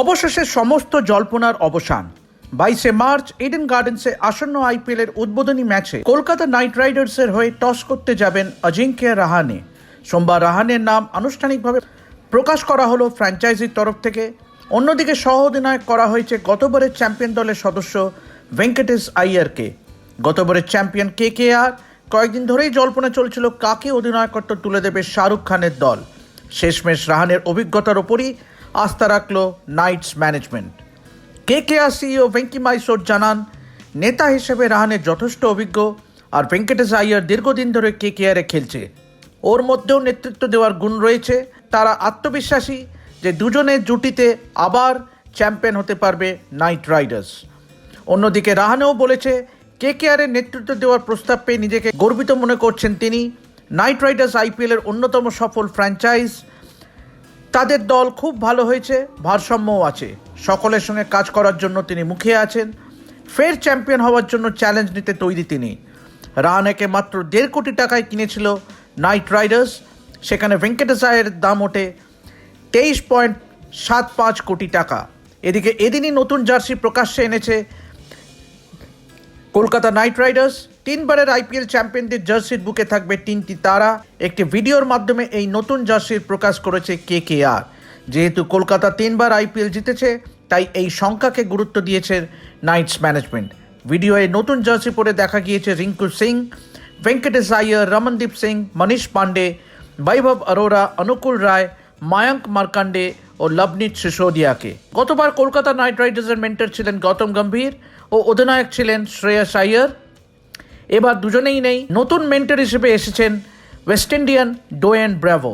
অবশেষে সমস্ত জল্পনার অবসান। বাইশে মার্চ ইডেন গার্ডেন্সে আসন্ন আইপিএলের উদ্বোধনী ম্যাচে কলকাতা নাইট রাইডার্সের হয়ে টস করতে যাবেন অজিঙ্ক্য রাহানে। সোমবার রাহানের নাম আনুষ্ঠানিকভাবে প্রকাশ করা হলো ফ্র্যাঞ্চাইজির তরফ থেকে। অন্যদিকে সহ অধিনায়ক করা হয়েছে গতবারের চ্যাম্পিয়ন দলের সদস্য ভেঙ্কটেশ আইয়ারকে। গতবারের চ্যাম্পিয়ন কে কে আর, কয়েকদিন ধরেই জল্পনা চলছিল কাকে অধিনায়কত্ব তুলে দেবে শাহরুখ খানের দল। শেষমেশ রাহানের অভিজ্ঞতার ওপরই আস্থা রাখল Knights management. K K R CEO Venky Mysore জানান, নেতা হিসেবে রাহানের যথেষ্ট অভিজ্ঞ আর ভেঙ্কটেশ আইয়ার দীর্ঘদিন ধরে কে কে আরে খেলছে। ওর মধ্যেও নেতৃত্ব দেওয়ার গুণ রয়েছে। তারা আত্মবিশ্বাসী যে দুজনের জুটিতে আবার চ্যাম্পিয়ন হতে পারবে নাইট রাইডার্স। অন্যদিকে রাহানেও বলেছে কে কে আরের নেতৃত্ব দেওয়ার প্রস্তাব পেয়ে নিজেকে গর্বিত মনে করছেন তিনি। নাইট রাইডার্স আইপিএলের অন্যতম সফল ফ্র্যাঞ্চাইজ তাদের দল খুব ভালো হয়েছে, ভারসাম্যও আছে। সকলের সঙ্গে কাজ করার জন্য তিনি মুখিয়ে আছেন। ফের চ্যাম্পিয়ন হওয়ার জন্য চ্যালেঞ্জ নিতে তৈরি তিনি। রাহানেকে মাত্র দেড় কোটি টাকায় কিনেছিল নাইট রাইডার্স। সেখানে ভেঙ্কটেশ আয়ের দাম ওঠে তেইশ পয়েন্ট সাত পাঁচ কোটি টাকা। এদিকে এদিনই নতুন জার্সি প্রকাশ্যে এনেছে কলকাতা নাইট রাইডার্স তিনবারের আইপিএল চ্যাম্পিয়নদের জার্সির বুকে থাকবে তিনটি তারা। একটি ভিডিওর মাধ্যমে এই নতুন জার্সির প্রকাশ করেছে কে কে আর যেহেতু কলকাতা তিনবার আইপিএল জিতেছে, তাই এই সংখ্যাকে গুরুত্ব দিয়েছে নাইটস ম্যানেজমেন্ট। ভিডিওয়ে নতুন জার্সি পরে দেখা গিয়েছে রিঙ্কু সিং, ভেঙ্কটেশ আইয়ার, রমনদীপ সিং, মনীষ পান্ডে বৈভব অরোরা অনুকূল রায় মায়াঙ্ক মার্কান্ডে ও লবনীত সিসোদিয়াকে। গতবার কলকাতা নাইট রাইডার্সের মেন্টার ছিলেন গৌতম গম্ভীর ও অধিনায়ক ছিলেন শ্রেয়াস আইয়ার এবার দুজনেই নেই, নতুন মেন্টর হিসেবে এসেছেন ওয়েস্ট ইন্ডিয়ান ডোয়েন ব্রাভো।